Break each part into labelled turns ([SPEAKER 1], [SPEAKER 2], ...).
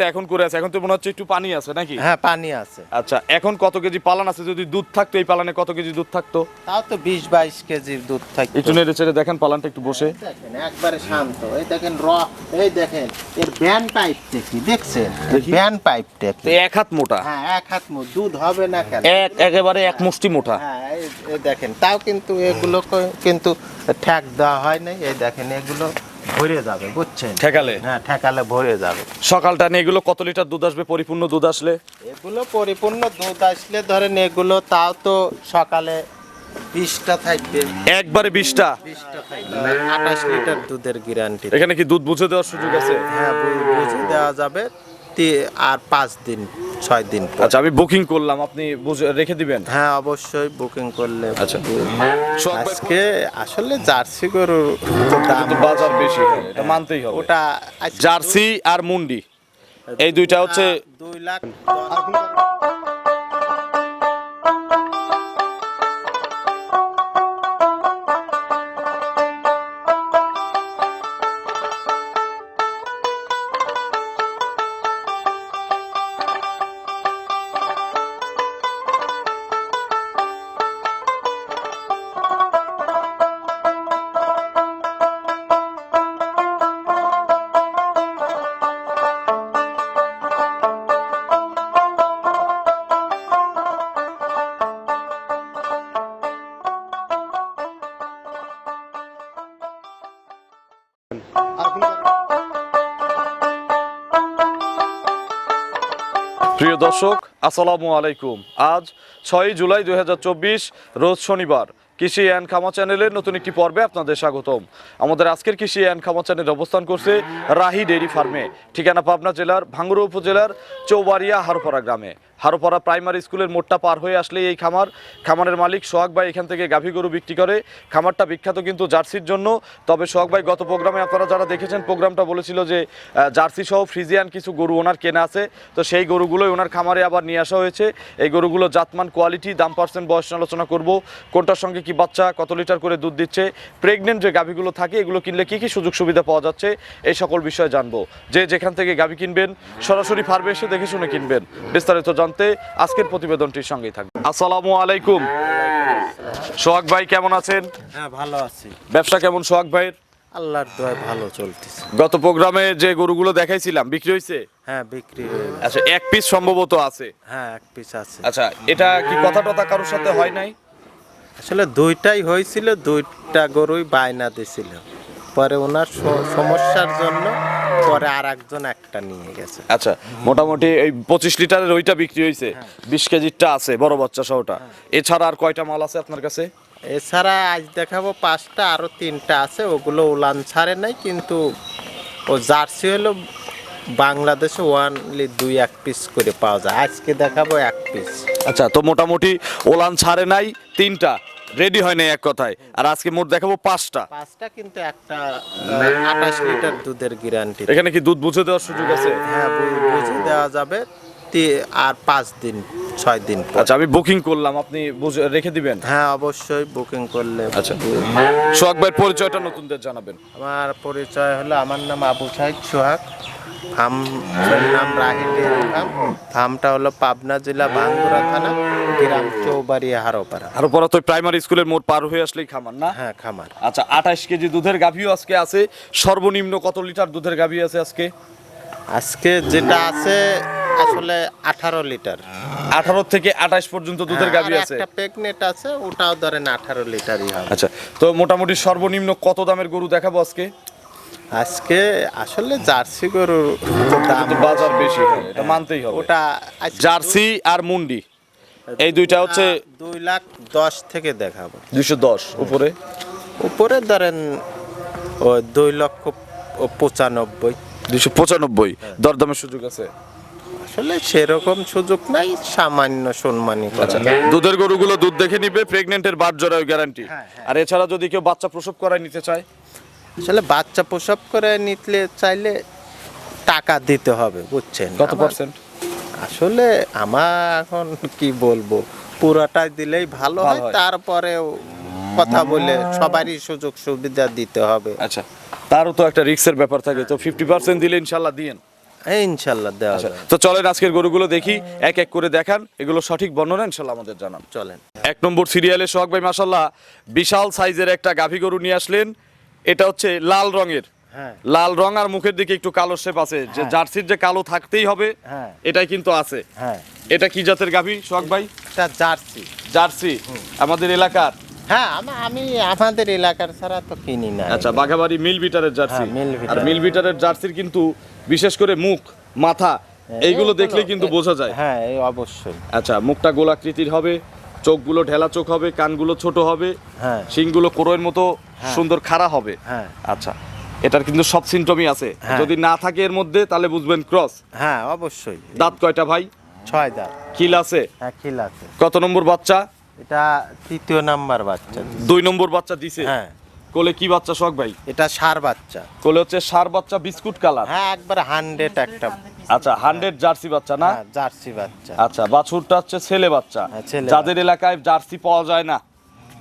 [SPEAKER 1] এখন করে আছে এখন তো মনে হচ্ছে একটু পানি আছে নাকি?
[SPEAKER 2] হ্যাঁ পানি আছে।
[SPEAKER 1] আচ্ছা এখন কত কেজি পালান আছে? যদি দুধ থাকতো এই পালানে কত কেজি দুধ থাকতো?
[SPEAKER 2] তাও তো বিশ বাইশ কেজির দুধ থাকে
[SPEAKER 1] একটু নেড়ে চেড়ে দেখেন পালানটা একটু বসে।
[SPEAKER 2] দেখেন একবারে শান্ত। এই দেখেন র এই দেখেন এর ব্যান পাইপ দেখি দেখছেন? ব্যান পাইপ দেখি।
[SPEAKER 1] এক হাত মোটা।
[SPEAKER 2] হ্যাঁ এক হাত মো দুধ হবে না কেন?
[SPEAKER 1] এক একেবারে এক মুষ্টি মোটা।
[SPEAKER 2] হ্যাঁ এই- দেখেন তাও কিন্তু এগুলো কিন্তু ঠ্যাক দেওয়া হয় নাই। এই দেখেন এগুলো ভরে যাবে বুঝছেন?
[SPEAKER 1] ঠেকালে?
[SPEAKER 2] হ্যাঁ ঠেকালে ভরে যাবে।
[SPEAKER 1] সকালটা নিয়ে এগুলো কত লিটার দুধ আসবে? পরিপূর্ণ দুধ আসলে?
[SPEAKER 2] এগুলো পরিপূর্ণ দুধ আসলে ধরেন এগুলো তাও তো সকালে বিশটা থাকবে।
[SPEAKER 1] একবারে বিশটা?
[SPEAKER 2] বিশটা থাকবে। আঠাশ লিটার দুধের গ্যারান্টি
[SPEAKER 1] এখানে কি দুধ বুঝে দেওয়ার সুযোগ আছে?
[SPEAKER 2] হ্যাঁ বুঝে দেওয়া যাবে। আর পাঁচ দিন ছয় দিন পর।
[SPEAKER 1] আচ্ছা আমি বুকিং করলাম আপনি বুঝে রেখে দিবেন
[SPEAKER 2] হ্যাঁ অবশ্যই বুকিং করলে
[SPEAKER 1] আচ্ছা। সোহাগ ভাই-
[SPEAKER 2] আজকে আসলে জার্সি গরুর দাম
[SPEAKER 1] কিন্তু বাজার বেশি হয়, এটা মানতেই হবে
[SPEAKER 2] ওটা আজকে
[SPEAKER 1] জার্সি আর মুন্ডি এই দুইটা হচ্ছে
[SPEAKER 2] দুই লাখ
[SPEAKER 1] দর্শক, আসসালামু আলাইকুম। আজ ছয় জুলাই দুই হাজার চব্বিশ, রোজ শনিবার। কৃষি অ্যান্ড খামা চ্যানেলের নতুন একটি পর্বে আপনাদের স্বাগতম। আমাদের আজকের কৃষি অ্যান্ড খামা চ্যানেল অবস্থান করছে রাহি ডেইরি ফার্মে, ঠিকানা পাবনা জেলার ভাঙ্গুরু উপজেলার চৌবাড়িয়া হারপাড়া গ্রামে। হারোপাড়া প্রাইমারি স্কুলের মোড়টা পার হয়ে আসলে এই খামার। খামারের মালিক সোহাগ ভাই এখান থেকে গাভী গরু বিক্রি করে। খামারটা বিখ্যাত কিন্তু জার্সির জন্য। তবে সোহাগ ভাই, গত প্রোগ্রামে আপনারা যারা দেখেছেন, প্রোগ্রামটা বলেছিল যে জার্সি সহ ফ্রিজিয়ান কিছু গরু ওনার কেনা আছে। তো সেই গরুগুলোই ওনার খামারে আবার নিয়ে আসা হয়েছে। এই গরুগুলো জাতমান, কোয়ালিটি, দাম, পার্সেন্ট, বয়স আলোচনা করব। কোনটার সঙ্গে কি বাচ্চা, কত লিটার করে দুধ দিচ্ছে, প্রেগনেন্ট যে গাভীগুলো থাকে, এগুলো কিনলে কি কি সুযোগ সুবিধা পাওয়া যাচ্ছে, এই সকল বিষয়ে জানব। যে যেখান থেকে গাভী কিনবেন, সরাসরি ফার্মে এসে দেখে শুনে কিনবেন। বিস্তারিত জানতে আজকের প্রতিবেদনটির সঙ্গেই থাকবে। আসসালামু আলাইকুম। সোহাগ ভাই কেমন আছেন?
[SPEAKER 2] হ্যাঁ ভালো আছি।
[SPEAKER 1] ব্যবসা কেমন সোহাগ ভাইয়ের?
[SPEAKER 2] আল্লাহর দোয়ায় ভালো চলতেছে।
[SPEAKER 1] গত প্রোগ্রামে যে গরুগুলো দেখাইছিলাম বিক্রি হয়েছে
[SPEAKER 2] হ্যাঁ বিক্রি
[SPEAKER 1] আচ্ছা এক পিস সম্ভবত আছে।
[SPEAKER 2] হ্যাঁ এক পিস আছে।
[SPEAKER 1] আচ্ছা এটা কি কথা টথা কারোর সাথে হয় নাই?
[SPEAKER 2] আসলে দুইটাই হয়েছিল দুইটা গরুই বায়না দিছিল। পরে ওনার সমস্যার জন্য পরে আর একজন একটা নিয়ে গেছে।
[SPEAKER 1] আচ্ছা মোটামুটি এই পঁচিশ লিটারের ওইটা বিক্রি হয়েছে বিশ কেজিরটা আছে বড় বাচ্চা সহটা এছাড়া আর কয়টা মাল আছে আপনার কাছে?
[SPEAKER 2] এছাড়া আজ দেখাবো পাঁচটা আরও তিনটা আছে ওগুলো উলান ছাড়ে নাই কিন্তু ও জার্সি হলো বাংলাদেশে ওয়ানলি দুই এক পিস করে পাওয়া যায়। আজকে দেখাবো এক পিস।
[SPEAKER 1] আচ্ছা তো মোটামুটি ওলান ছাড়ে নাই তিনটা। রেডি হয় নাই এক কথায়। আর আজকে মোট দেখাবো পাঁচটা।
[SPEAKER 2] পাঁচটা কিন্তু একটা আঠাশ লিটার দুধের গ্যারান্টি
[SPEAKER 1] এখানে কি দুধ বুঝে দেওয়ার সুযোগ আছে?
[SPEAKER 2] হ্যাঁ বুঝে দেওয়া যাবে আর পাঁচ দিন ছয় দিন
[SPEAKER 1] আচ্ছা আমি বুকিং করলাম আপনি বুঝে রেখে দিবেন?
[SPEAKER 2] হ্যাঁ অবশ্যই বুকিং করলে।
[SPEAKER 1] আচ্ছা। সোহাগ ভাইয়ের পরিচয়টা নতুনদের জানাবেন।
[SPEAKER 2] আমার পরিচয় হলো আমার নাম আবু সাহিদ সোহাগ। ফার্মের নাম রাহিল ফার্ম ফার্মটা হলো পাবনা জেলা বাঙ্গুরা থানা গ্রাম চৌবাড়ি হারোপাড়া।
[SPEAKER 1] আর পরে তো প্রাইমারি স্কুলের মোট পার হয়ে আসলেই খামার না?
[SPEAKER 2] হ্যাঁ খামার।
[SPEAKER 1] আচ্ছা আঠাশ কেজি দুধের গাভীও আজকে আছে সর্বনিম্ন কত লিটার দুধের গাভী আছে আজকে?
[SPEAKER 2] আজকে যেটা আছে আসলে আঠারো লিটার।
[SPEAKER 1] আঠারো থেকে আঠাশ পর্যন্ত দুধের গাভী আছে।
[SPEAKER 2] একটা প্রেগনেন্ট আছে ওটাও ধরেন আঠারো লিটারই হবে।
[SPEAKER 1] আচ্ছা তো মোটামুটি সর্বনিম্ন কত দামের গরু দেখাবো আজকে?
[SPEAKER 2] আজকে আসলে জার্সি গরুর দাম
[SPEAKER 1] বাজার বেশি এটা মানতেই হবে।
[SPEAKER 2] ওটা
[SPEAKER 1] জার্সি আর মুন্ডি এই দুইটা হচ্ছে
[SPEAKER 2] দুই লাখ দশ থেকে দেখাবো।
[SPEAKER 1] দুইশো দশ উপরে?
[SPEAKER 2] উপরে ধরেন ও দুই লক্ষ পঁচানব্বই।
[SPEAKER 1] দুইশো পঁচানব্বই দরদামের সুযোগ আছে?
[SPEAKER 2] আসলে সেরকম সুযোগ নাই সামান্য সম্মানী
[SPEAKER 1] আচ্ছা দুধের গরুগুলো দুধ দেখে নিবে প্রেগনেন্টের বাদ জরায়ু গ্যারান্টি। আর এছাড়া যদি কেউ বাচ্চা প্রসব করায় নিতে চায়?
[SPEAKER 2] আসলে বাচ্চা প্রসব করে নিতে চাইলে টাকা দিতে হবে বুঝছেন?
[SPEAKER 1] কত পার্সেন্ট
[SPEAKER 2] আসলে আমার এখন কি বলব পুরাটাই দিলেই ভালো হয়। তারপরেও কথা বলে সবারই সুযোগ সুবিধা দিতে হবে।
[SPEAKER 1] আচ্ছা তারও তো একটা রিক্সের ব্যাপার থাকে তো ফিফটি পার্সেন্ট দিলে ইনশাল্লাহ দিয়েন।
[SPEAKER 2] হ্যাঁ ইনশাল্লাহ দেওয়া
[SPEAKER 1] আচ্ছা তো চলেন আজকের গরুগুলো দেখি এক এক করে দেখান এগুলো সঠিক বর্ণনা ইনশাল্লাহ আমাদের জানান।
[SPEAKER 2] চলেন।
[SPEAKER 1] এক নম্বর সিরিয়ালে সোহাগ ভাই মাসাল্লাহ বিশাল সাইজের একটা গাভী গরু নিয়ে আসলেন এটা হচ্ছে লাল রঙের।
[SPEAKER 2] হ্যাঁ।
[SPEAKER 1] লাল রং আর মুখের দিকে একটু কালো শেপ আছে। যে
[SPEAKER 2] হ্যাঁ।
[SPEAKER 1] জার্সির যে কালো থাকতেই হবে
[SPEAKER 2] হ্যাঁ।
[SPEAKER 1] এটাই কিন্তু আছে।
[SPEAKER 2] হ্যাঁ।
[SPEAKER 1] এটা কি জাতের গাভী সোহাগ ভাই?
[SPEAKER 2] এটা জার্সি।
[SPEAKER 1] জার্সি। আমাদের এলাকার?
[SPEAKER 2] হ্যাঁ আমি আমাদের এলাকার ছাড়া তো কিনি না।
[SPEAKER 1] আচ্ছা বাঘাবাড়ি মিল বিটারের জার্সি। আর মিল বিটারের জার্সির কিন্তু বিশেষ করে মুখ মাথা এইগুলো দেখলে কিন্তু বোঝা যায়।
[SPEAKER 2] হ্যাঁ অবশ্যই।
[SPEAKER 1] আচ্ছা মুখটা গোলাকৃতির হবে। চোখগুলো ঢেলা চোখ হবে কানগুলো ছোট হবে
[SPEAKER 2] হ্যাঁ।
[SPEAKER 1] শিংগুলো কোরোয়ের মতো সুন্দর খাড়া হবে।
[SPEAKER 2] হ্যাঁ।
[SPEAKER 1] আচ্ছা এটার কিন্তু সব সিমটমই আছে।
[SPEAKER 2] হ্যাঁ।
[SPEAKER 1] যদি না থাকে এর মধ্যে তাহলে বুঝবেন ক্রস
[SPEAKER 2] হ্যাঁ অবশ্যই।
[SPEAKER 1] দাঁত কয়টা ভাই?
[SPEAKER 2] ছয় দাঁত।
[SPEAKER 1] খিল আছে?
[SPEAKER 2] হ্যাঁ খিল আছে।
[SPEAKER 1] কত নম্বর বাচ্চা?
[SPEAKER 2] এটা তৃতীয় নাম্বার বাচ্চা
[SPEAKER 1] দুই নম্বর বাচ্চা দিছে?
[SPEAKER 2] হ্যাঁ।
[SPEAKER 1] কোলে কি বাচ্চা শখ ভাই?
[SPEAKER 2] এটা সার বাচ্চা।
[SPEAKER 1] কোলে হচ্ছে সার বাচ্চা বিস্কুট কালার।
[SPEAKER 2] হ্যাঁ একবার হান্ড্রেড একটা।
[SPEAKER 1] আচ্ছা হান্ড্রেড জার্সি বাচ্চা না?
[SPEAKER 2] হ্যাঁ, জার্সি বাচ্চা।
[SPEAKER 1] আচ্ছা বাছুরটা হচ্ছে ছেলে বাচ্চা।
[SPEAKER 2] হ্যাঁ,
[SPEAKER 1] যাদের এলাকায় জার্সি পাওয়া যায় না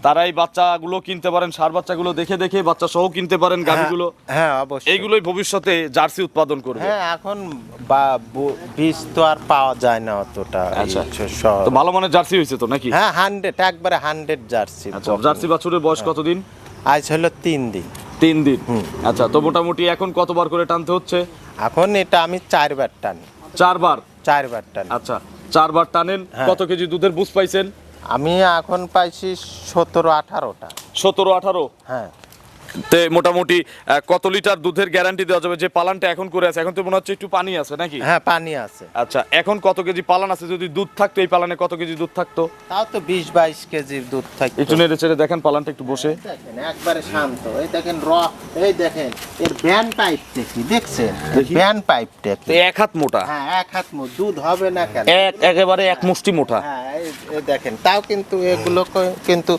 [SPEAKER 1] তারা এই বাচ্চাগুলো কিনতে পারেন সার বাচ্চাগুলো দেখে দেখে বাচ্চা সহ কিনতে পারেন গাভিগুলো।
[SPEAKER 2] হ্যাঁ, হ্যাঁ অবশ্যই।
[SPEAKER 1] এইগুলোই ভবিষ্যতে জার্সি উৎপাদন করবে।
[SPEAKER 2] হ্যাঁ এখন বা বীজ তো আর পাওয়া যায় না অতটা
[SPEAKER 1] আচ্ছা। তো ভালো মানের জার্সি হয়েছে তো নাকি?
[SPEAKER 2] হ্যাঁ হান্ড্রেড একবারে হান্ড্রেড জার্সি
[SPEAKER 1] আচ্ছা জার্সি বাছুরের বয়স
[SPEAKER 2] হ্যাঁ।
[SPEAKER 1] কতদিন?
[SPEAKER 2] আজ হলো তিন দিন।
[SPEAKER 1] তিন দিন। আচ্ছা তো মোটামুটি এখন কতবার করে টানতে হচ্ছে?
[SPEAKER 2] এখন এটা আমি চারবার টানি।
[SPEAKER 1] চারবার?
[SPEAKER 2] চারবার টান।
[SPEAKER 1] আচ্ছা চারবার টানেন।
[SPEAKER 2] হ্যাঁ।
[SPEAKER 1] কত কেজি দুধের বুঝ পাইছেন?
[SPEAKER 2] আমি এখন পাইছি সতেরো আঠারোটা।
[SPEAKER 1] সতেরো আঠারো?
[SPEAKER 2] হ্যাঁ।
[SPEAKER 1] তে মোটামুটি কত লিটার দুধের গ্যারান্টি দেওয়া যাবে? যে পালানটা এখন করে আছে এখন তো মনে হচ্ছে একটু পানি আছে নাকি?
[SPEAKER 2] হ্যাঁ পানি আছে।
[SPEAKER 1] আচ্ছা এখন কত কেজি পালান আছে? যদি দুধ থাকতো এই পালানে কত কেজি দুধ থাকতো?
[SPEAKER 2] তাও তো বিশ বাইশ কেজির দুধ থাকে
[SPEAKER 1] একটু নেড়ে চেড়ে দেখেন পালানটা একটু বসে।
[SPEAKER 2] দেখেন একবারে শান্ত। এই দেখেন র এই দেখেন এর ব্যান পাইপটা কি দেখছেন? ব্যান পাইপটা
[SPEAKER 1] তো এক হাত মোটা।
[SPEAKER 2] হ্যাঁ এক হাত মো দুধ হবে না কেন?
[SPEAKER 1] এক একেবারে এক মুষ্টি মোটা।
[SPEAKER 2] হ্যাঁ এই দেখেন তাও কিন্তু এগুলো কিন্তু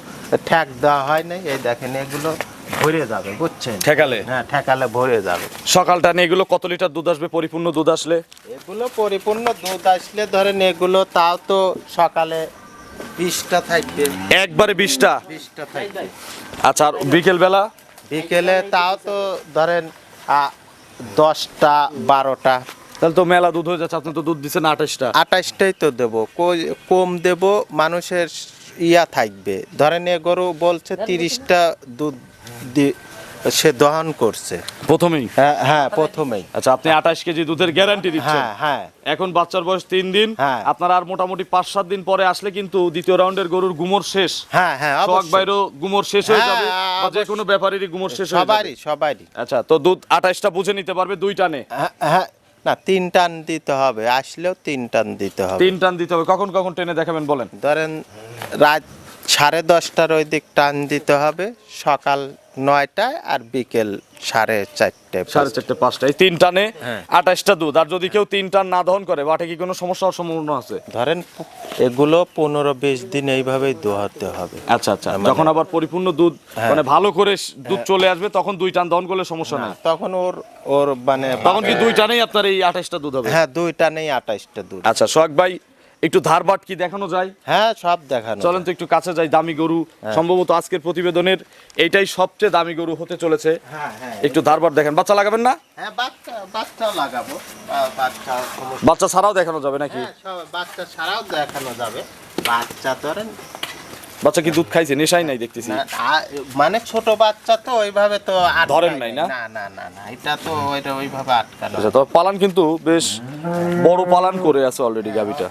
[SPEAKER 2] ঠ্যাক দেওয়া হয় নাই। এই দেখেন এগুলো ভরে যাবে বুঝছেন?
[SPEAKER 1] ঠেকালে?
[SPEAKER 2] হ্যাঁ ঠেকালে ভরে যাবে।
[SPEAKER 1] সকালটা নিয়ে এগুলো কত লিটার দুধ আসবে? পরিপূর্ণ দুধ আসলে?
[SPEAKER 2] এগুলো পরিপূর্ণ দুধ আসলে ধরেন এগুলো তাও তো সকালে বিশটা থাকবে।
[SPEAKER 1] একবারে বিশটা?
[SPEAKER 2] বিশটা থাকবে।
[SPEAKER 1] আচ্ছা আর বিকেল বেলা
[SPEAKER 2] বিকেলে তাও তো ধরেন দশটা বারোটা।
[SPEAKER 1] তাহলে তো মেলা দুধ হয়ে যাচ্ছে আপনি তো দুধ দিচ্ছেন আঠাশটা।
[SPEAKER 2] আঠাশটাই তো দেবো। কম দেব মানুষের ইয়া থাকবে। ধরেন এ গরু বলছে তিরিশটা দুধ সে দহন করছে।
[SPEAKER 1] প্রথমেই?
[SPEAKER 2] হ্যাঁ হ্যাঁ প্রথমেই।
[SPEAKER 1] আচ্ছা আপনি আঠাশ কেজি দুধের গ্যারান্টি দিচ্ছেন।
[SPEAKER 2] হ্যাঁ হ্যাঁ।
[SPEAKER 1] এখন বাচ্চার বয়স তিন দিন।
[SPEAKER 2] হ্যাঁ।
[SPEAKER 1] আপনার আর মোটামুটি পাঁচ সাত দিন পরে আসলে কিন্তু দ্বিতীয় রাউন্ডের গরুর গুমর শেষ।
[SPEAKER 2] হ্যাঁ হ্যাঁ অবশ্যই।
[SPEAKER 1] বাইরও গুমর শেষ হয়ে যাবে বা যে কোনো ব্যাপারেরই গুমর শেষ হয়ে যাবে।
[SPEAKER 2] সবারই সবারই।
[SPEAKER 1] আচ্ছা তো দুধ আঠাশটা বুঝে নিতে পারবে দুই টানে
[SPEAKER 2] হ্যাঁ না তিন টান দিতে হবে আসলেও তিন টান দিতে হবে।
[SPEAKER 1] তিন টান দিতে হবে। কখন কখন ট্রেনে দেখাবেন বলেন?
[SPEAKER 2] ধরেন রাত সাড়ে দশটার ওই দিক টান দিতে হবে। সকাল নয়টায় আর বিকেল সাড়ে চারটে
[SPEAKER 1] সাড়ে চারটে পাঁচটা এই তিন টানে
[SPEAKER 2] হ্যাঁ।
[SPEAKER 1] আঠাশটা দুধ। আর যদি কেউ তিন টান না দহন করে বাটে কি কোনো সমস্যা সম্ভাবনা আছে?
[SPEAKER 2] ধরেন এগুলো পনেরো বিশ দিন এইভাবেই দোহাতে হবে।
[SPEAKER 1] আচ্ছা আচ্ছা।
[SPEAKER 2] মানে-
[SPEAKER 1] যখন আবার পরিপূর্ণ দুধ
[SPEAKER 2] হ্যাঁ।
[SPEAKER 1] মানে ভালো করে দুধ চলে আসবে তখন দুই টান দহন করলে সমস্যা নাই।
[SPEAKER 2] তখন ওর ওর মানে
[SPEAKER 1] তখন কি দুই টানেই আপনার এই আঠাশটা দুধ হবে?
[SPEAKER 2] হ্যাঁ দুই টানেই আঠাশটা দুধ।
[SPEAKER 1] আচ্ছা সোহাগ ভাই একটু ধার বাট কি দেখানো যায়।
[SPEAKER 2] হ্যাঁ সব দেখানো
[SPEAKER 1] চলেন তো একটু কাছে যাই দামি গরু। সম্ভবত আজকের প্রতিবেদনের এইটাই সবচেয়ে দামি গরু হতে চলেছে।
[SPEAKER 2] হ্যাঁ ধার
[SPEAKER 1] একটু ধারবাট দেখেন। বাচ্চা লাগাবেন না?
[SPEAKER 2] হ্যাঁ বাচ্চা লাগাবো। বাচ্চা
[SPEAKER 1] বাচ্চা ছাড়াও দেখানো যাবে নাকি?
[SPEAKER 2] হ্যাঁ, বাচ্চা ছাড়াও দেখানো যাবে। বাচ্চা ধরেন
[SPEAKER 1] বাচ্চা কি দুধ খাইছে? নেশাই নাই দেখতেছি।
[SPEAKER 2] মানে ছোট বাচ্চা তো ওইভাবে তো
[SPEAKER 1] ধরেন নাই, না?
[SPEAKER 2] না না না এটা তো ওইটা ওইভাবে আটকানো
[SPEAKER 1] আচ্ছা তো পালান কিন্তু বেশ বড় পালান করে আছে অলরেডি গাবিটা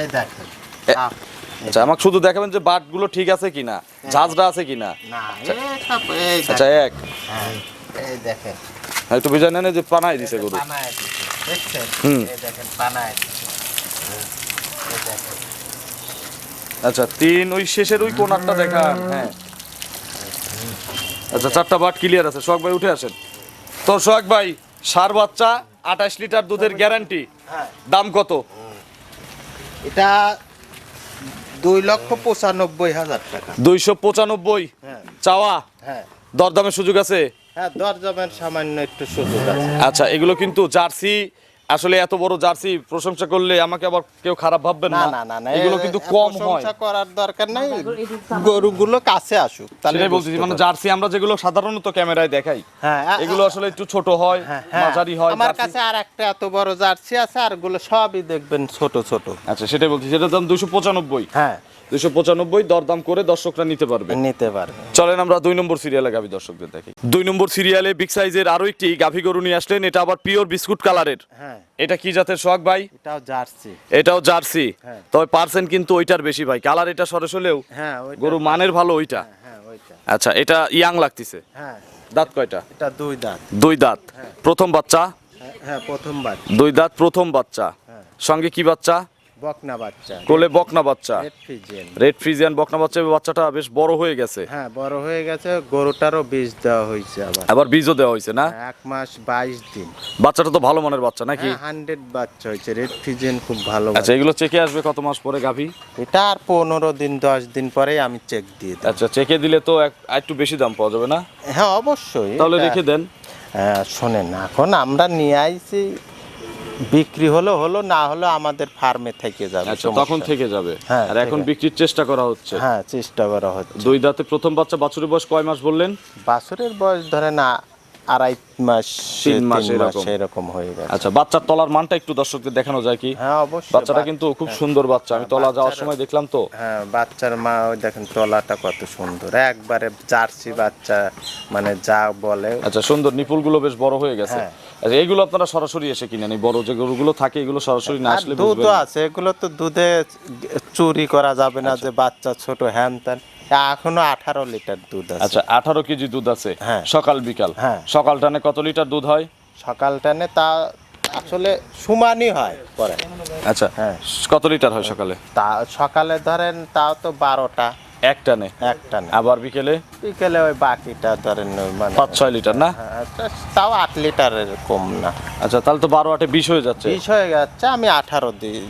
[SPEAKER 2] এই দেখেন।
[SPEAKER 1] আচ্ছা আমাকে শুধু দেখাবেন যে বাটগুলো ঠিক আছে কিনা? ঝাঁঝরা আছে কিনা?
[SPEAKER 2] এই
[SPEAKER 1] আচ্ছা এক।
[SPEAKER 2] হ্যাঁ, এই দেখেন।
[SPEAKER 1] হ্যাঁ, একটু বুঝে নেন যে পানাই দিছে গরু।
[SPEAKER 2] পানায় দিচ্ছে, দেখছেন?
[SPEAKER 1] হুম।
[SPEAKER 2] এই দেখেন পানায় দিচ্ছে। হুম, এই দেখেন।
[SPEAKER 1] আচ্ছা তিন ওই শেষের ওই কোনারটা দেখান হ্যাঁ। আচ্ছা চারটা বাট ক্লিয়ার আছে। সোহাগ ভাই উঠে আসেন। তো সোহাগ ভাই সার বাচ্চা আঠাশ লিটার দুধের গ্যারান্টি দাম কত?
[SPEAKER 2] এটা দুই লক্ষ পঁচানব্বই হাজার টাকা।
[SPEAKER 1] দুইশো পঁচানব্বই?
[SPEAKER 2] হ্যাঁ।
[SPEAKER 1] চাওয়া?
[SPEAKER 2] হ্যাঁ।
[SPEAKER 1] দরদামের সুযোগ আছে?
[SPEAKER 2] হ্যাঁ দরজমের সামান্য একটু সুযোগ আছে।
[SPEAKER 1] আচ্ছা এগুলো কিন্তু জার্সি আসলে এত বড় জার্সি প্রশংসা করলে আমাকে আবার কেউ খারাপ ভাববেন
[SPEAKER 2] না
[SPEAKER 1] না?
[SPEAKER 2] না না
[SPEAKER 1] এগুলো কিন্তু কম হয়।
[SPEAKER 2] প্রশংসা করার দরকার নাই। গরুগুলো কাছে আসুক তাহলে বুঝতে
[SPEAKER 1] মানে জার্সি আমরা যেগুলো সাধারণত ক্যামেরায় দেখাই
[SPEAKER 2] হ্যাঁ
[SPEAKER 1] এগুলো আসলে একটু ছোট হয়
[SPEAKER 2] হ্যাঁ, হ্যাঁ।
[SPEAKER 1] মাঝারি হয়
[SPEAKER 2] আমার কাছে আর একটা এত বড় জার্সি আছে আরগুলো সবই দেখবেন ছোট ছোট।
[SPEAKER 1] আচ্ছা সেটাই বলছি সেটার দাম দুশো পঁচানব্বই।
[SPEAKER 2] হ্যাঁ।
[SPEAKER 1] দুশো পঁচানব্বই দরদাম করে দর্শকরা নিতে পারবে।
[SPEAKER 2] নিতে পারবে।
[SPEAKER 1] চলেন আমরা দুই নম্বর সিরিয়ালে গাভী দর্শকদের দেখি। দুই নম্বর সিরিয়ালে বিগ সাইজের আরও একটি গাভী গরু নিয়ে আসলেন। এটা আবার পিওর বিস্কুট কালারের
[SPEAKER 2] হ্যাঁ।
[SPEAKER 1] এটা কি জাতের সোহাগ ভাই?
[SPEAKER 2] এটাও জার্সি।
[SPEAKER 1] এটাও জার্সি।
[SPEAKER 2] হ্যাঁ।
[SPEAKER 1] তবে পার্সেন্ট কিন্তু ওইটার বেশি ভাই। কালার এটা সরস হলেও
[SPEAKER 2] হ্যাঁ
[SPEAKER 1] গরু মানের ভালো ওইটা।
[SPEAKER 2] হ্যাঁ ওইটা।
[SPEAKER 1] আচ্ছা এটা ইয়াং লাগতেছে।
[SPEAKER 2] হ্যাঁ।
[SPEAKER 1] দাঁত কয়টা?
[SPEAKER 2] এটা দুই দাঁত।
[SPEAKER 1] দুই দাঁত। প্রথম বাচ্চা?
[SPEAKER 2] হ্যাঁ, প্রথমবার
[SPEAKER 1] দুই দাঁত প্রথম বাচ্চা। সঙ্গে কি বাচ্চা?
[SPEAKER 2] বকনা বাচ্চা।
[SPEAKER 1] কোলে বকনা বাচ্চা।
[SPEAKER 2] রেড
[SPEAKER 1] ফ্রিজিয়ান বকনা বাচ্চা বাচ্চাটা বেশ বড় হয়ে গেছে।
[SPEAKER 2] হ্যাঁ বড় হয়ে গেছে গরুটারও বীজ দেওয়া হয়েছে আবার।
[SPEAKER 1] আবার বীজও দেওয়া হয়েছে না?
[SPEAKER 2] এক মাস বাইশ দিন।
[SPEAKER 1] বাচ্চাটা তো ভালো মানের বাচ্চা নাকি?
[SPEAKER 2] হান্ড্রেড বাচ্চা হয়েছে রেড ফিজিয়ান খুব ভালো
[SPEAKER 1] আচ্ছা এগুলো চেকে আসবে কত মাস পরে গাভী?
[SPEAKER 2] এটা আর পনেরো দিন দশ দিন পরেই আমি চেক দিয়ে দেব।
[SPEAKER 1] আচ্ছা চেকে দিলে তো এক- একটু বেশি দাম পাওয়া যাবে না?
[SPEAKER 2] হ্যাঁ অবশ্যই।
[SPEAKER 1] তাহলে রেখে দেন।
[SPEAKER 2] হ্যাঁ শোনেন এখন আমরা নিয়ে আইছি বিক্রি হলো হলো না হলো আমাদের ফার্মে থেকে যাবে
[SPEAKER 1] আচ্ছা তখন থেকে যাবে?
[SPEAKER 2] হ্যাঁ,
[SPEAKER 1] আর এখন বিক্রির চেষ্টা করা হচ্ছে?
[SPEAKER 2] হ্যাঁ চেষ্টা করা হচ্ছে।
[SPEAKER 1] দুই দাঁতে প্রথম বাচ্চা বাছুরের বয়স কয় মাস বললেন?
[SPEAKER 2] বাছুরের বয়স ধরে না আড়াই মাস
[SPEAKER 1] তিন মাস এরকম।
[SPEAKER 2] হয়ে গেছে।
[SPEAKER 1] আচ্ছা বাচ্চার তলার মানটা একটু দর্শকদের দেখানো যায় কি?
[SPEAKER 2] হ্যাঁ অবশ্যই।
[SPEAKER 1] বাচ্চাটা কিন্তু খুব সুন্দর বাচ্চা। আমি তলা যাওয়ার সময় দেখলাম তো।
[SPEAKER 2] হ্যাঁ বাচ্চার মা ওই দেখেন তলাটা কত সুন্দর। একবারে জার্সি বাচ্চা মানে যা বলে।
[SPEAKER 1] আচ্ছা সুন্দর। নিপুলগুলো বেশ বড় হয়ে গেছে।
[SPEAKER 2] হ্যাঁ।
[SPEAKER 1] আচ্ছা এগুলো আপনারা সরাসরি এসে কিনেন? এই বড় যে গরুগুলো থাকে এগুলো সরাসরি না আসলে দুধ
[SPEAKER 2] আছে। এগুলো তো দুধে চুরি করা যাবে না যে বাচ্চা ছোট হ্যান ত্যান। এখনও আঠারো লিটার দুধ আছে
[SPEAKER 1] আচ্ছা আঠারো কেজি দুধ আছে
[SPEAKER 2] হ্যাঁ।
[SPEAKER 1] সকাল বিকাল
[SPEAKER 2] হ্যাঁ।
[SPEAKER 1] সকাল টানে কত লিটার দুধ হয়
[SPEAKER 2] সকাল টানে তা আসলে সমানই হয় পরে
[SPEAKER 1] আচ্ছা
[SPEAKER 2] হ্যাঁ।
[SPEAKER 1] কত লিটার হয় সকালে
[SPEAKER 2] তা সকালে ধরেন তাও তো বারোটা
[SPEAKER 1] এক টানে?
[SPEAKER 2] এক টানে।
[SPEAKER 1] আবার বিকেলে?
[SPEAKER 2] বিকেলে ওই বাকিটা ধরেন মানে
[SPEAKER 1] পাঁচ ছয় লিটার না?
[SPEAKER 2] হ্যাঁ, তাও আট লিটারের কম না।
[SPEAKER 1] আচ্ছা তাহলে তো বারো আটে বিশ হয়ে যাচ্ছে।
[SPEAKER 2] বিশ হয়ে যাচ্ছে আমি আঠারো দিই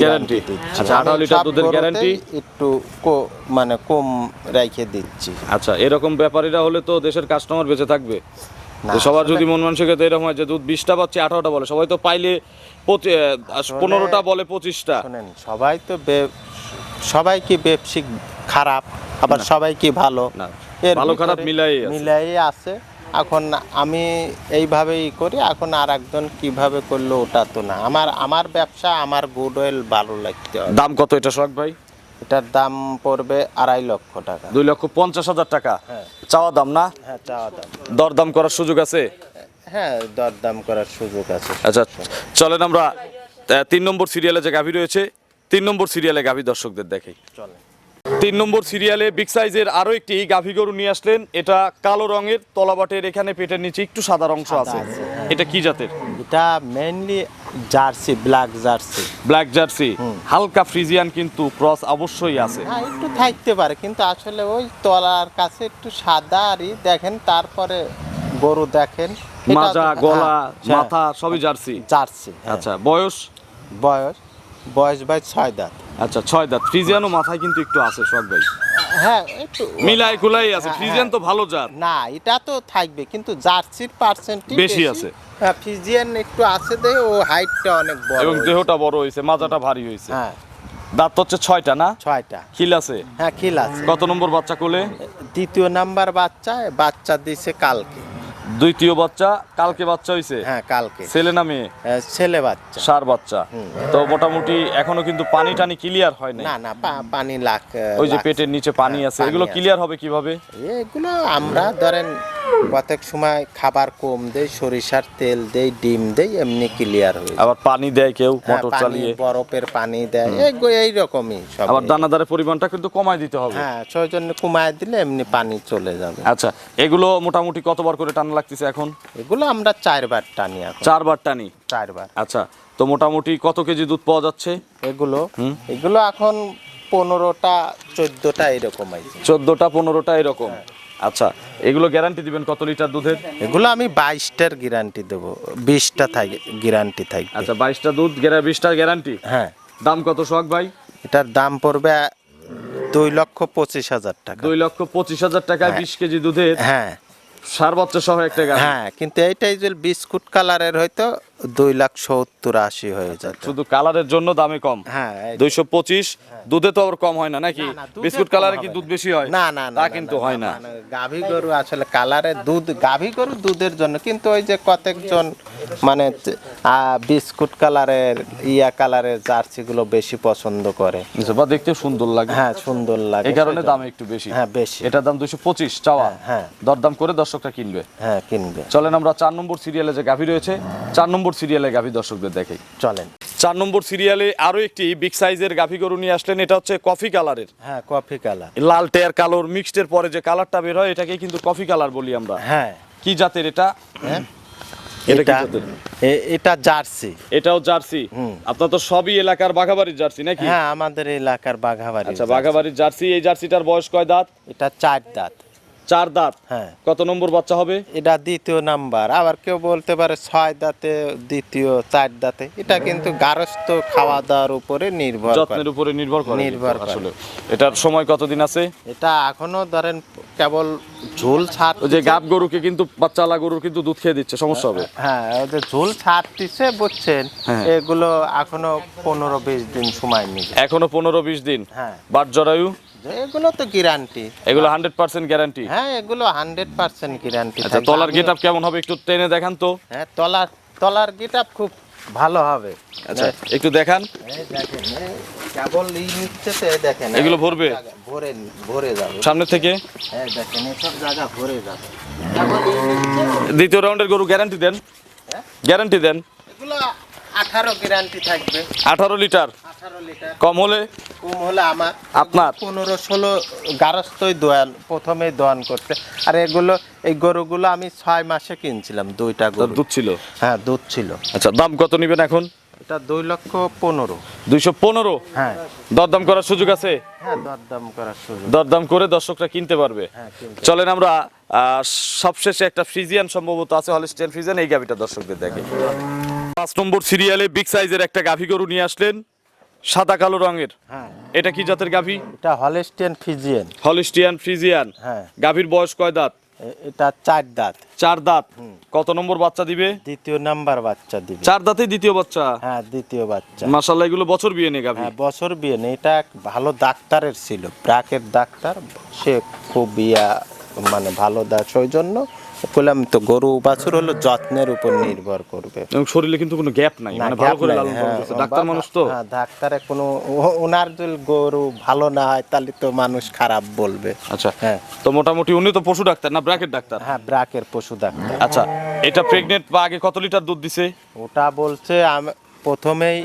[SPEAKER 1] Guarantee? আচ্ছা, 18 লিটার দুধের guarantee?
[SPEAKER 2] একটু কো- মানে কম রেখে দিচ্ছি।
[SPEAKER 1] আচ্ছা এরকম ব্যাপারীরা হলে তো দেশের কাস্টমার বেঁচে থাকবে। সবার যদি মন মানসিকতা এরকম হয় যে দুধ বিশটা পাচ্ছে আঠারোটা বলে সবাই তো পাইলে পনেরোটা বলে পঁচিশটা।
[SPEAKER 2] সবাই তো সবাই কি ব্যবসিক খারাপ আবার সবাই কি ভালো।
[SPEAKER 1] ভালো খারাপ মিলাই।
[SPEAKER 2] মিলাই আছে। এখন আমি এইভাবেই করি এখন আর একজন কীভাবে করল ওটা তো না। আমার আমার ব্যবসা আমার গুডওয়েল ভালো লাগতে হবে।
[SPEAKER 1] দাম কত এটা শখ ভাই?
[SPEAKER 2] এটার দাম পড়বে আড়াই লক্ষ টাকা।
[SPEAKER 1] দুই লক্ষ পঞ্চাশ হাজার টাকা।
[SPEAKER 2] হ্যাঁ।
[SPEAKER 1] চাওয়া দাম না?
[SPEAKER 2] হ্যাঁ চাওয়া দাম।
[SPEAKER 1] দরদাম করার সুযোগ আছে?
[SPEAKER 2] হ্যাঁ দরদাম করার সুযোগ আছে।
[SPEAKER 1] আচ্ছা চলেন আমরা তিন নম্বর সিরিয়ালে যে গাভী রয়েছে তিন নম্বর সিরিয়ালে গাভী দর্শকদের দেখাই।
[SPEAKER 2] চলে
[SPEAKER 1] তিন নম্বর সিরিয়ালে বিগ সাইজের আরও একটি গাভী গরু নিয়ে আসলেন। এটা কালো রঙের তলাবাটের এখানে পেটের নিচে একটু সাদা অংশ আছে।
[SPEAKER 2] আছে,
[SPEAKER 1] এটা কি জাতের?
[SPEAKER 2] এটা mainly Jersey black Jersey.
[SPEAKER 1] Black Jersey. হালকা ফ্রিজিয়ান কিন্তু ক্রস অবশ্যই আছে।
[SPEAKER 2] হ্যাঁ একটু থাকতে পারে কিন্তু আসলে ওই তলার কাছে একটু সাদা আরই দেখেন তারপরে গরু দেখেন।
[SPEAKER 1] মাজা গলা
[SPEAKER 2] হ্যাঁ,
[SPEAKER 1] মাথা সবই জার্সি?
[SPEAKER 2] জার্সি হ্যাঁ।
[SPEAKER 1] আচ্ছা বয়স?
[SPEAKER 2] বয়স বয়স ভাই ছয় দাঁত।
[SPEAKER 1] আচ্ছা ছয় দাঁত। ফ্রিজিয়ানও মাথায় কিন্তু একটু আছে সোহাগ ভাই।
[SPEAKER 2] হ্যাঁ একটু
[SPEAKER 1] মিলাই কুলাই আছে।
[SPEAKER 2] হ্যাঁ,
[SPEAKER 1] ফ্রিজিয়ান তো ভালো জাত।
[SPEAKER 2] না এটা তো থাকবে কিন্তু জার্সির
[SPEAKER 1] বেশি আছে।
[SPEAKER 2] হ্যাঁ ফিজিয়ান একটু আছে ও হাইটটা অনেক বড়
[SPEAKER 1] এবং দেহটা বড় হয়েছে মাজাটা ভারী হয়েছে।
[SPEAKER 2] হ্যাঁ।
[SPEAKER 1] দাঁত হচ্ছে ছয়টা না?
[SPEAKER 2] ছয়টা।
[SPEAKER 1] খিল আছে?
[SPEAKER 2] হ্যাঁ খিল আছে।
[SPEAKER 1] কত নম্বর বাচ্চা কোলে?
[SPEAKER 2] দ্বিতীয় নাম্বার বাচ্চা বাচ্চা দিছে কালকে।
[SPEAKER 1] দ্বিতীয় বাচ্চা কালকে বাচ্চা হয়েছে
[SPEAKER 2] হ্যাঁ কালকে।
[SPEAKER 1] ছেলে না মেয়ে?
[SPEAKER 2] ছেলে বাচ্চা।
[SPEAKER 1] সার বাচ্চা। তো মোটামুটি এখনও কিন্তু পানি টানি ক্লিয়ার হয়
[SPEAKER 2] না না পানি লাগ
[SPEAKER 1] ওই যে পেটের নিচে পানি
[SPEAKER 2] হ্যাঁ,
[SPEAKER 1] আছে এগুলো ক্লিয়ার হবে কীভাবে?
[SPEAKER 2] এগুলো আমরা ধরেন প্রত্যেক সময় খাবার কম দেই সরিষার তেল দেই ডিম দেই এমনি ক্লিয়ার হয়ে যায়।
[SPEAKER 1] আবার পানি দেয় কেউ
[SPEAKER 2] হ্যাঁ,
[SPEAKER 1] মোটর
[SPEAKER 2] পানি,
[SPEAKER 1] চালিয়ে।
[SPEAKER 2] বরফের পানি দেয় এগো- এইরকমই সব।
[SPEAKER 1] আবার দানাদারের পরিমাণটা কিন্তু কমায় দিতে হবে।
[SPEAKER 2] হ্যাঁ ছয়জন কমায় দিলে এমনি পানি চলে যাবে।
[SPEAKER 1] আচ্ছা এগুলো মোটামুটি কতবার করে টানা লাগতেছে এখন?
[SPEAKER 2] এগুলো আমরা চারবার টানি এখন।
[SPEAKER 1] চারবার টানি?
[SPEAKER 2] চারবার।
[SPEAKER 1] আচ্ছা তো মোটামুটি কত কেজি দুধ পাওয়া যাচ্ছে?
[SPEAKER 2] এগুলো? এগুলো এখন পনেরোটা চোদ্দটা এরকম আছে
[SPEAKER 1] চোদ্দটা পনেরোটা এরকম। আচ্ছা এগুলো গ্যারান্টি দিবেন কত লিটার দুধের?
[SPEAKER 2] এগুলো আমি বাইশটার গ্যারান্টি দেবো বিশটা থাকে গ্যারান্টি থাকবে।
[SPEAKER 1] আচ্ছা বাইশটা দুধ বিশটার গ্যারান্টি
[SPEAKER 2] হ্যাঁ।
[SPEAKER 1] দাম কত সোহাগ ভাই?
[SPEAKER 2] এটার দাম পড়বে দুই লক্ষ পঁচিশ হাজার টাকা।
[SPEAKER 1] দুই লক্ষ পঁচিশ হাজার টাকায় বিশ কেজি দুধের
[SPEAKER 2] হ্যাঁ।
[SPEAKER 1] সার বাচ্চা সহ একটা
[SPEAKER 2] হ্যাঁ কিন্তু এইটাই যে বিস্কুট কালারের হয়তো দুই লাখ সত্তর আশি হয়ে যেত
[SPEAKER 1] শুধু কালারের জন্য দামে কম?
[SPEAKER 2] হ্যাঁ
[SPEAKER 1] দুইশো পঁচিশ দুধে তো আবার কম হয় না নাকি? বিস্কুট কালারে কি দুধ বেশি হয়?
[SPEAKER 2] না না না
[SPEAKER 1] তা কিন্তু হয় না
[SPEAKER 2] মানে গাভী গরু আসলে কালারে দুধ গাভী গরু দুধের জন্য কিন্তু ওই যে কতকজন মানে বিস্কুট কালারের ইয়া কালারের জার্সি গুলো বেশি পছন্দ করে।
[SPEAKER 1] আচ্ছা, বা দেখতে সুন্দর লাগে।
[SPEAKER 2] হ্যাঁ সুন্দর লাগে
[SPEAKER 1] এই কারণে দাম একটু বেশি।
[SPEAKER 2] হ্যাঁ বেশি।
[SPEAKER 1] এটার দাম দুইশো পঁচিশ চাওয়া।
[SPEAKER 2] হ্যাঁ।
[SPEAKER 1] দরদাম করে দর্শকরা কিনবে।
[SPEAKER 2] হ্যাঁ কিনবে।
[SPEAKER 1] চলেন আমরা চার নম্বর সিরিয়ালে যে গাভী রয়েছে চার নম্বর সিরিয়ালে গাভী দর্শকদের দেখে
[SPEAKER 2] চলেন।
[SPEAKER 1] চার নম্বর সিরিয়ালে আরও একটি বিগ সাইজের গাভী গরু নিয়ে আসলেন এটা হচ্ছে কফি কালারের।
[SPEAKER 2] হ্যাঁ কফি কালার।
[SPEAKER 1] লাল টেয়ার কালোর মিক্সড এর পরে যে কালারটা বের হয় এটাকে কিন্তু কফি কালার বলি আমরা।
[SPEAKER 2] হ্যাঁ।
[SPEAKER 1] কি জাতের এটা?
[SPEAKER 2] হ্যাঁ।
[SPEAKER 1] এটা
[SPEAKER 2] এটা জার্সি।
[SPEAKER 1] এটাও জার্সি। আপনার তো সবই এলাকার বাঘাবাড়ির জার্সি নাকি?
[SPEAKER 2] হ্যাঁ আমাদের এলাকার বাঘাবাড়ি
[SPEAKER 1] আচ্ছা বাঘাবাড়ির জার্সি এই জার্সিটার বয়স কয় দাঁত?
[SPEAKER 2] এটা চার দাঁত।
[SPEAKER 1] চার দাঁত।
[SPEAKER 2] হ্যাঁ।
[SPEAKER 1] কত নম্বর বাচ্চা হবে?
[SPEAKER 2] এটা দ্বিতীয় নাম্বার। আবার কেউ বলতে পারে ছয় দাঁতে দ্বিতীয় চার দাঁতে। এটা কিন্তু গারস্থ খাওয়া দাওয়ার উপরে নির্ভর
[SPEAKER 1] যত্নের উপরে নির্ভর করে
[SPEAKER 2] নির্ভর।
[SPEAKER 1] আসলে। এটার সময় কতদিন আছে?
[SPEAKER 2] এটা এখনও ধরেন কেবল ঝোল ছাড়
[SPEAKER 1] ওই যে গাব গরুকে কিন্তু বাচ্চালা গরুর কিন্তু দুধ খেয়ে দিচ্ছে সমস্যা হবে।
[SPEAKER 2] হ্যাঁ ওই যে ঝোল ছাড়তিছে বুঝছেন?
[SPEAKER 1] হ্যাঁ।
[SPEAKER 2] এগুলো এখনও পনেরো বিশ দিন সময় নিবে।
[SPEAKER 1] এখনও পনেরো বিশ দিন?
[SPEAKER 2] হ্যাঁ।
[SPEAKER 1] বাট জরায়ু
[SPEAKER 2] এগুলো তো গ্যারান্টি
[SPEAKER 1] এগুলো হান্ড্রেড পার্সেন্ট গ্যারান্টি
[SPEAKER 2] হ্যাঁ এগুলো হান্ড্রেড পার্সেন্ট গ্যারান্টি
[SPEAKER 1] আচ্ছা তলার গেট আপ কেমন হবে একটু টেনে দেখান তো।
[SPEAKER 2] হ্যাঁ তলার তলার গেট খুব ভালো হবে।
[SPEAKER 1] আচ্ছা একটু দেখান।
[SPEAKER 2] কেবল এই নিচ্ছে তো দেখেন
[SPEAKER 1] এগুলো ভরবে?
[SPEAKER 2] ভরে ভরে যাবে।
[SPEAKER 1] সামনে থেকে?
[SPEAKER 2] হ্যাঁ দেখেন এসব জায়গা ভরে যাবে।
[SPEAKER 1] দ্বিতীয় রাউন্ডের গরু গ্যারান্টি দেন।
[SPEAKER 2] হ্যাঁ?
[SPEAKER 1] গ্যারান্টি দেন।
[SPEAKER 2] এগুলো আঠারো গ্যারান্টি থাকবে।
[SPEAKER 1] আঠারো লিটার?
[SPEAKER 2] আঠারো লিটার।
[SPEAKER 1] কম হলে?
[SPEAKER 2] কম হলে আমার
[SPEAKER 1] আপনার?
[SPEAKER 2] পনেরো ষোলো গারস্থই দোয়ান প্রথমেই দোয়ান করতে। আর এগুলো এই গরুগুলো আমি ছয় মাসে কিনছিলাম দুইটা গরু।
[SPEAKER 1] দুধ ছিল?
[SPEAKER 2] হ্যাঁ দুধ ছিল।
[SPEAKER 1] আচ্ছা দাম কত নেবেন এখন?
[SPEAKER 2] এটা দুই লক্ষ পনেরো।
[SPEAKER 1] দুইশো পনেরো?
[SPEAKER 2] হ্যাঁ।
[SPEAKER 1] দরদাম করার সুযোগ আছে?
[SPEAKER 2] হ্যাঁ দরদাম করার সুযোগ।
[SPEAKER 1] দরদাম করে দর্শকরা কিনতে পারবে।
[SPEAKER 2] হ্যাঁ
[SPEAKER 1] চলেন আমরা সবশেষে একটা ফ্রিজিয়ান সম্ভবত আছে হলিস্টেন ফ্রিজিয়ান এই গাভিটা দর্শকদের দেখে। পাঁচ নম্বর সিরিয়ালে বিগ সাইজের একটা গাভি গরু নিয়ে আসলেন সাদা কালো রঙের।
[SPEAKER 2] হ্যাঁ।
[SPEAKER 1] এটা কি জাতের গাভি?
[SPEAKER 2] এটা হলিস্টিয়ান ফিজিয়ান।
[SPEAKER 1] হলিস্টিয়ান ফ্রিজিয়ান
[SPEAKER 2] হ্যাঁ।
[SPEAKER 1] গাভির বয়স কয় দাঁত?
[SPEAKER 2] এটা চার দাঁত।
[SPEAKER 1] চার দাঁত। কত নম্বর বাচ্চা দিবে?
[SPEAKER 2] দ্বিতীয় নাম্বার বাচ্চা দিবে।
[SPEAKER 1] চার দাঁতে দ্বিতীয় বাচ্চা?
[SPEAKER 2] হ্যাঁ দ্বিতীয় বাচ্চা।
[SPEAKER 1] মাসাল্লাহ এগুলো বছর বিয়ে নেই গাভি।
[SPEAKER 2] হ্যাঁ বছর বিয়ে নেই। এটা এক ভালো ডাক্তারের ছিল। ব্রাকের ডাক্তার। সে খুব ইয়া মানে ভালো দাস ওই জন্য বললাম তো গরু বাছুর হলো যত্নের উপর নির্ভর করবে।
[SPEAKER 1] এবং শরীরে কিন্তু কোনো গ্যাপ নাই মানে ভালো করে লালন পালন
[SPEAKER 2] হ্যাঁ,
[SPEAKER 1] করছে। ডাক্তার মানুষ তো।
[SPEAKER 2] হ্যাঁ ডাক্তারে কোনো ওনার যদি গরু ভালো না হয় তাহলে তো মানুষ খারাপ বলবে।
[SPEAKER 1] আচ্ছা
[SPEAKER 2] হ্যাঁ।
[SPEAKER 1] তো মোটামুটি উনি তো পশু ডাক্তার না ব্র্যাকেট ডাক্তার?
[SPEAKER 2] হ্যাঁ ব্রাকের পশু ডাক্তার।
[SPEAKER 1] আচ্ছা এটা প্রেগনেন্ট বা আগে কত লিটার দুধ দিছে?
[SPEAKER 2] ওটা বলছে আমি প্রথমেই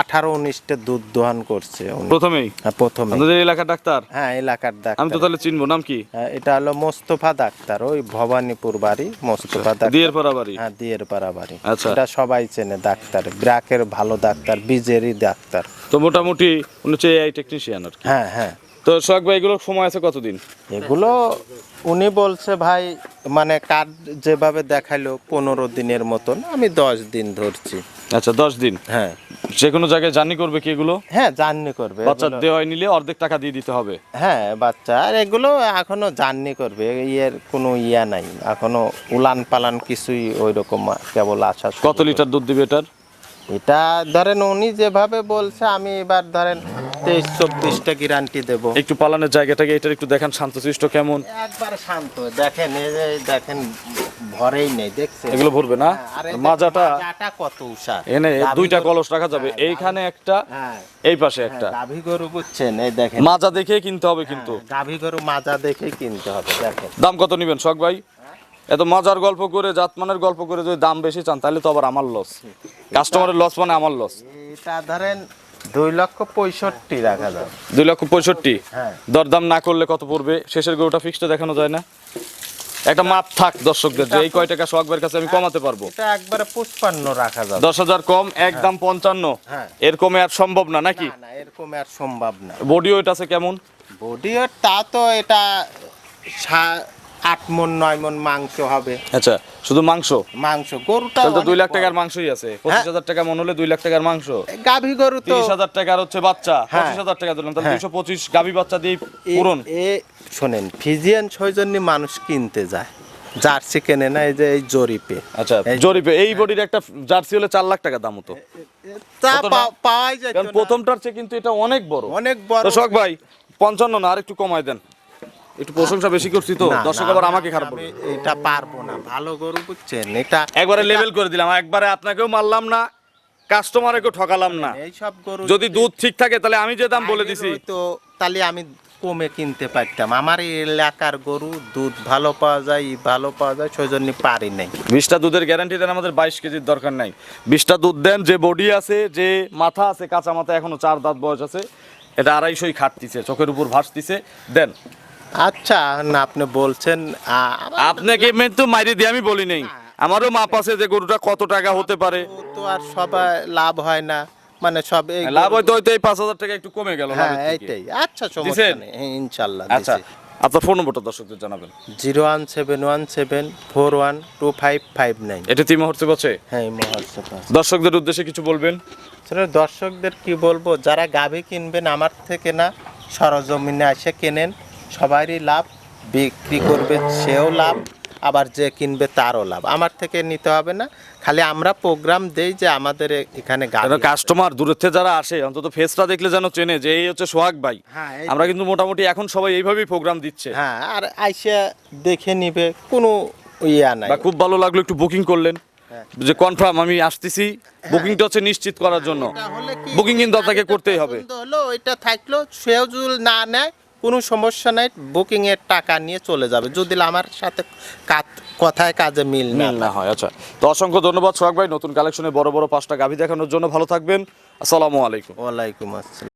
[SPEAKER 2] আঠারো উনিশটা দুধ দোহান করছে উনি।
[SPEAKER 1] প্রথমেই?
[SPEAKER 2] হ্যাঁ প্রথমে
[SPEAKER 1] আপনাদের এলাকার ডাক্তার?
[SPEAKER 2] হ্যাঁ এলাকার
[SPEAKER 1] আমি
[SPEAKER 2] ডাক্তার
[SPEAKER 1] তো তাহলে চিনবো নাম কি?
[SPEAKER 2] হ্যাঁ, এটা হলো মোস্তফা ডাক্তার ওই ভবানীপুর বাড়ি মোস্তফা ডাক্তার।
[SPEAKER 1] দিয়ের পাড়া বাড়ি?
[SPEAKER 2] হ্যাঁ দিয়ের পাড়া বাড়ি।
[SPEAKER 1] আচ্ছা।
[SPEAKER 2] এটা সবাই চেনে ডাক্তার। গ্রাকের ভালো ডাক্তার বিজেরই ডাক্তার।
[SPEAKER 1] তো মোটামুটি উনি হচ্ছে এআই টেকনিশিয়ান আর কি।
[SPEAKER 2] হ্যাঁ হ্যাঁ।
[SPEAKER 1] তো সোহাগ ভাই এগুলোর সময় আছে কতদিন?
[SPEAKER 2] এগুলো উনি বলছে ভাই মানে কার্ড যেভাবে দেখাইলো পনেরো দিনের মতন আমি দশ দিন ধরছি।
[SPEAKER 1] আচ্ছা দশ দিন?
[SPEAKER 2] হ্যাঁ।
[SPEAKER 1] যে কোনো জায়গায় জার্নি করবে কি এগুলো?
[SPEAKER 2] হ্যাঁ জার্নি করবে।
[SPEAKER 1] বাচ্চা
[SPEAKER 2] এগুলো-
[SPEAKER 1] দেওয়াই নিলে অর্ধেক টাকা দিয়ে দিতে হবে।
[SPEAKER 2] হ্যাঁ বাচ্চা আর এগুলো এখনও জার্নি করবে ইয়ের কোনো ইয়া নাই। এখনও উলান পালান কিছুই ওই রকম কেবল আসা
[SPEAKER 1] কত লিটার দুধ দিবে এটার?
[SPEAKER 2] এটা ধরেন উনি যেভাবে বলছে আমি এবার ধরেন তেইশ চব্বিশটা গ্যারান্টি দেবো।
[SPEAKER 1] একটু পালানের জায়গাটাকে এটার একটু দেখান শান্তশিষ্ট কেমন?
[SPEAKER 2] একবার শান্ত দেখেন এই যে দেখেন ভরেই নেই দেখছেন?
[SPEAKER 1] এগুলো ভরবে না?
[SPEAKER 2] হ্যাঁ, আর এই দেখেন
[SPEAKER 1] মাজাটা
[SPEAKER 2] মাজাটা কত উষা
[SPEAKER 1] এনে দুইটা কলস রাখা যাবে।
[SPEAKER 2] হ্যাঁ,
[SPEAKER 1] এইখানে একটা
[SPEAKER 2] হ্যাঁ।
[SPEAKER 1] এই পাশে একটা।
[SPEAKER 2] গাভী গরু বুঝছেন এই দেখেন।
[SPEAKER 1] মাজা দেখে কিনতে হবে কিন্তু।
[SPEAKER 2] গাভী গরু মাজা দেখেই কিনতে হবে দেখেন।
[SPEAKER 1] দাম কত নিবেন শখ ভাই? এত মজার গল্প করে জাতমানের গল্প করে যদি দাম বেশি চান তাহলে তো আবার আমার লস কাস্টমারের লস মানে আমার লস
[SPEAKER 2] এটা ধরেন দুই লক্ষ পঁয়ষট্টি রাখা যাবে
[SPEAKER 1] দুই লক্ষ পঁয়ষট্টি?
[SPEAKER 2] হ্যাঁ।
[SPEAKER 1] দরদাম না করলে কত পড়বে? শেষের গরুটা ফিক্সটা দেখানো যায় না। একটা মাপ থাক দর্শকদের যে এই কয় টাকা সোহাগবের কাছে আমি কমাতে পারব।
[SPEAKER 2] এটা একবারে পুষ্পান্ন রাখা যাবে
[SPEAKER 1] দশ হাজার কম একদম পঞ্চান্ন।
[SPEAKER 2] হ্যাঁ।
[SPEAKER 1] এর কমে আর সম্ভব না নাকি?
[SPEAKER 2] না না এরকম আর সম্ভব না।
[SPEAKER 1] বডি ওয়েট আছে কেমন?
[SPEAKER 2] বডি তা তো এটা আট মন নয় মন মাংস হবে।
[SPEAKER 1] আচ্ছা শুধু মাংস?
[SPEAKER 2] মাংস গরুটা
[SPEAKER 1] তো দুই লাখ টাকার মাংসই আছে। পঁচিশ হাজার টাকা মন হলে দুই লাখ টাকার মাংস।
[SPEAKER 2] গাভী গরু তো
[SPEAKER 1] তিরিশ হাজার টাকার হচ্ছে বাচ্চা।
[SPEAKER 2] হ্যাঁ।
[SPEAKER 1] পঁচিশ হাজার টাকা দিলাম। তাহলে
[SPEAKER 2] হ্যাঁ।
[SPEAKER 1] দুইশো পঁচিশ গাভী বাচ্চা দিয়ে পূরণ।
[SPEAKER 2] এ শোনেন ফিজিয়ান সৌজন্য মানুষ কিনতে যায়। জার্সি কেনে না এই যে এই জরিপে।
[SPEAKER 1] আচ্ছা জরিপে। এই বডির একটা জার্সি হলে চার লাখ টাকা দাম হতো।
[SPEAKER 2] তা পাওয়াই যায়
[SPEAKER 1] কারণ প্রথমটার চেয়ে কিন্তু এটা অনেক বড়।
[SPEAKER 2] অনেক বড়।
[SPEAKER 1] দর্শক ভাই পঞ্চান্ন না আর একটু কমায় দেন। একটু প্রশংসা বেশি করছি তো দর্শক আবার আমাকে খারাপ বলবে।
[SPEAKER 2] এটা পারব না ভালো গরু বুঝছেন এটা
[SPEAKER 1] একবারে লেভেল করে দিলাম একবারে আপনাকেও মারলাম না কাস্টমারকেও ঠকালাম না।
[SPEAKER 2] এই সব গরু
[SPEAKER 1] যদি দুধ ঠিক থাকে তাহলে আমি যে দাম বলে দিছি।
[SPEAKER 2] তো তাহলে আমি কমে কিনতে পারতাম। আমার এলাকার গরু দুধ ভালো পাওয়া যায় ভালো পাওয়া যায় সেই জন্য পারি নাই।
[SPEAKER 1] বিশটা দুধের গ্যারান্টি দেন আমাদের বাইশ কেজির দরকার নাই। বিশটা দুধ দেন যে বডি আছে যে মাথা আছে কাঁচা মাথা এখনও চার দাঁত বয়স আছে এটা আড়াইশোই খাটতিছে চোখের উপর ভাসতিছে। দেন
[SPEAKER 2] আচ্ছা না আপনি বলছেন
[SPEAKER 1] আপনাকে কিন্তু মাইরে দিয়ে আমি বলি নেই। আমারও মাপ আছে যে গরুটা কত টাকা হতে পারে।
[SPEAKER 2] তো আর সবাই লাভ হয় না মানে সব
[SPEAKER 1] লাভ হয়তো হয়তো এই পাঁচ হাজার টাকা একটু কমে গেল
[SPEAKER 2] হ্যাঁ এইটাই। আচ্ছা সমস্যা নেই ইনশাল্লাহ
[SPEAKER 1] আচ্ছা আপনার ফোন নম্বরটা দর্শকদের জানাবেন।
[SPEAKER 2] Zero one seven one seven four one two five five nine.
[SPEAKER 1] এটা তিন মুহূর্তে বসে
[SPEAKER 2] হ্যাঁ আছে।
[SPEAKER 1] দর্শকদের উদ্দেশ্যে কিছু বলবেন?
[SPEAKER 2] আসলে দর্শকদের কি বলব যারা গাভী কিনবেন আমার থেকে না সরজমিনে এসে কেনেন। সবারই লাভ বিক্রি করবে সেও লাভ আবার যে কিনবে তারও লাভ। আমার থেকে নিতে হবে না খালি আমরা প্রোগ্রাম দেই যে আমাদের এখানে
[SPEAKER 1] কাস্টমার দূরের থেকে যারা আসে অন্তত ফেসটা দেখলে যেন চেনে যে এই হচ্ছে সোহাগ ভাই।
[SPEAKER 2] হ্যাঁ,
[SPEAKER 1] আমরা কিন্তু মোটামুটি এখন সবাই এইভাবেই প্রোগ্রাম দিচ্ছে।
[SPEAKER 2] হ্যাঁ আর আইসা দেখে নিবে কোনো ইয়া নাই।
[SPEAKER 1] বা খুব ভালো লাগল একটু বুকিং করলেন।
[SPEAKER 2] হ্যাঁ।
[SPEAKER 1] যে কনফার্ম আমি আসতেছি বুকিংটা হচ্ছে নিশ্চিত করার জন্য।
[SPEAKER 2] এটা
[SPEAKER 1] বুকিং কিন্তু আপনাকে করতেই হবে।
[SPEAKER 2] হলো ওইটা থাকল সেও না নেয় কোনো সমস্যা নাই বুকিংয়ের এর টাকা নিয়ে চলে যাবে। যদি আমার সাথে কাজ কথায় কাজে মিল না
[SPEAKER 1] মিল না হয় আচ্ছা। তো অসংখ্য ধন্যবাদ সোহাগ ভাই নতুন কালেকশনে বড় বড় পাঁচটা গাভী দেখানোর জন্য ভালো থাকবেন। আসসালামু আলাইকুম।
[SPEAKER 2] ওয়ালাইকুম আসসালাম।